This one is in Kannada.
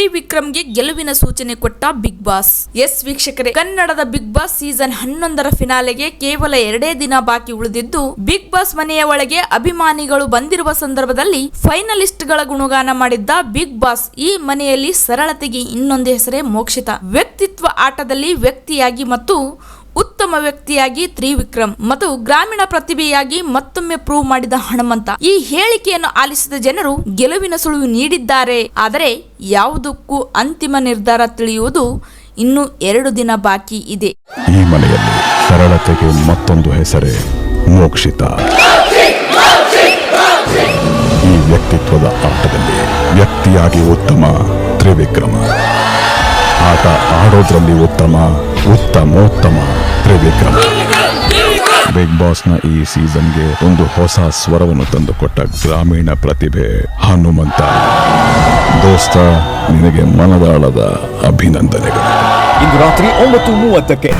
ತ್ರಿವಿಕ್ರಮ್ಗೆ ಗೆಲುವಿನ ಸೂಚನೆ ಕೊಟ್ಟ ಬಿಗ್ ಬಾಸ್. ಎಸ್ ವೀಕ್ಷಕರೇ, ಕನ್ನಡದ ಬಿಗ್ ಬಾಸ್ ಸೀಸನ್ ಹನ್ನೊಂದರ ಫಿನಾಲೆಗೆ ಕೇವಲ ಎರಡೇ ದಿನ ಬಾಕಿ ಉಳಿದಿದ್ದು, ಬಿಗ್ ಬಾಸ್ ಮನೆಯ ಒಳಗೆ ಅಭಿಮಾನಿಗಳು ಬಂದಿರುವ ಸಂದರ್ಭದಲ್ಲಿ ಫೈನಲಿಸ್ಟ್ಗಳ ಗುಣಗಾನ ಮಾಡಿದ್ದ ಬಿಗ್ ಬಾಸ್ ಈ ಮನೆಯಲ್ಲಿ ಸರಳತೆಗೆ ಇನ್ನೊಂದು ಹೆಸರೇ ಮೋಕ್ಷಿತ. ವ್ಯಕ್ತಿತ್ವ ಆಟದಲ್ಲಿ ವ್ಯಕ್ತಿಯಾಗಿ ಮತ್ತು ಉತ್ತಮ ವ್ಯಕ್ತಿಯಾಗಿ ತ್ರಿವಿಕ್ರಮ್ ಮತ್ತು ಗ್ರಾಮೀಣ ಪ್ರತಿಭೆಯಾಗಿ ಮತ್ತೊಮ್ಮೆ ಪ್ರೂವ್ ಮಾಡಿದ ಹನುಮಂತ ಈ ಹೇಳಿಕೆಯನ್ನು ಆಲಿಸಿದ ಜನರು ಗೆಲುವಿನ ಸುಳಿವು ನೀಡಿದ್ದಾರೆ. ಆದರೆ ಯಾವುದಕ್ಕೂ ಅಂತಿಮ ನಿರ್ಧಾರ ತಿಳಿಯುವುದು ಇನ್ನು ಎರಡು ದಿನ ಬಾಕಿ ಇದೆ. ಈ ಮನೆಯಲ್ಲಿ ಸರಳತೆಗೆ ಮತ್ತೊಂದು ಹೆಸರೇ, ಮೋಕ್ಷಿತ. ಈ ವ್ಯಕ್ತಿತ್ವದ ಆಟದಲ್ಲಿ ವ್ಯಕ್ತಿಯಾಗಿ ಉತ್ತಮ ತ್ರಿವಿಕ್ರಮ. ಆಟ ಆಡೋದ್ರಲ್ಲಿ ಉತ್ತಮ, ಉತ್ತಮೋತ್ತಮ. ತ್ರಿವಿಕ್ರಮ ಬಿಗ್ ಬಾಸ್ನ ಈ ಸೀಸನ್ಗೆ ಒಂದು ಹೊಸ ಸ್ವರವನ್ನು ತಂದುಕೊಟ್ಟ ಗ್ರಾಮೀಣ ಪ್ರತಿಭೆ ಹನುಮಂತ. ದೋಸ್ತ, ನಿನಗೆ ಮನದಾಳದ ಅಭಿನಂದನೆಗಳು. ಇಂದು ರಾತ್ರಿ ಒಂಬತ್ತು ಮೂವತ್ತಕ್ಕೆ.